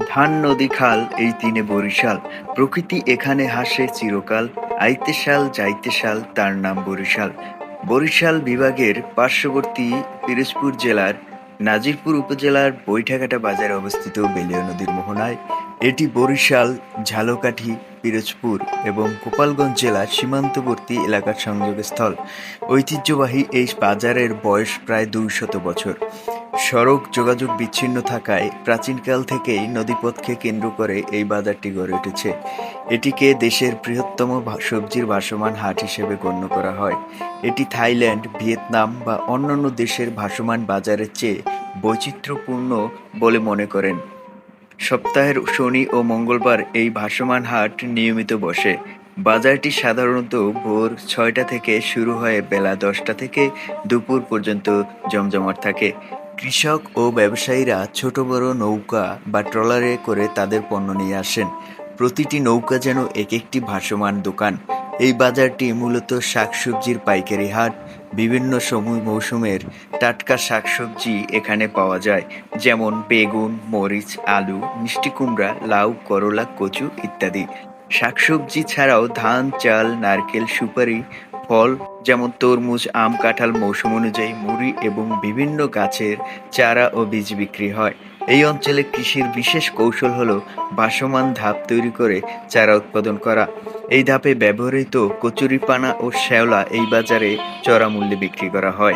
ধান, নদী, খাল, এই তিনে বরিশাল। প্রকৃতি এখানে হাসে চিরকাল, আইতে সাল যাইতে সাল তার নাম বরিশাল। বরিশাল বিভাগের পার্শ্ববর্তী পিরোজপুর জেলার নাজিরপুর উপজেলার বৈঠাঘাটা বাজারে অবস্থিত বেলিয়া নদীর মোহনায়। এটি বরিশাল, ঝালকাঠি, পিরোজপুর এবং গোপালগঞ্জ জেলার সীমান্তবর্তী এলাকার সংযোগস্থল। ঐতিহ্যবাহী এই বাজারের বয়স প্রায় দুই শত বছর। সড়ক যোগাযোগ বিচ্ছিন্ন থাকায় প্রাচীনকাল থেকেই নদীপথকে কেন্দ্র করে এই বাজারটি গড়ে উঠেছে। এটিকে দেশের বৃহত্তম সবজির ভাসমান হাট হিসেবে গণ্য করা হয়। এটি থাইল্যান্ড, ভিয়েতনাম বা অন্যান্য দেশের ভাসমান বাজারের চেয়ে বৈচিত্র্যপূর্ণ বলে মনে করেন। সপ্তাহের শনি ও মঙ্গলবার এই ভাসমান হাট নিয়মিত বসে। বাজারটি সাধারণত ভোর ছয়টা থেকে শুরু হয়ে বেলা দশটা থেকে দুপুর পর্যন্ত জমজমাট থাকে। কৃষক ও ব্যবসায়ীরা ছোট, বড় নৌকা বা ট্রলারে করে তাদের পণ্য নিয়ে আসেন। প্রতিটি নৌকা যেন এক একটি ভাসমান দোকান। এই বাজারটি মূলত শাকসবজির পাইকারি হাট, বিভিন্ন সময় মৌসুমের টাটকা শাকসবজি এখানে পাওয়া যায়, যেমন বেগুন, মরিচ, আলু, মিষ্টি কুমড়া, লাউ, করলা, কচু ইত্যাদি। শাকসবজি ছাড়াও ধান, চাল, নারকেল, সুপারি ফল, যেমন তরমুজ, আম, কাঁঠাল, মৌসুম অনুযায়ী মুড়ি এবং বিভিন্ন গাছের চারা ও বীজ বিক্রি হয়। এই অঞ্চলে কৃষির বিশেষ কৌশল হলো বাসমান ধাপ তৈরি করে চারা উৎপাদন করা। এই ধাপে ব্যবহৃত কচুরিপানা ও শ্যাওলা এই বাজারে চড়া মূল্যে বিক্রি করা হয়।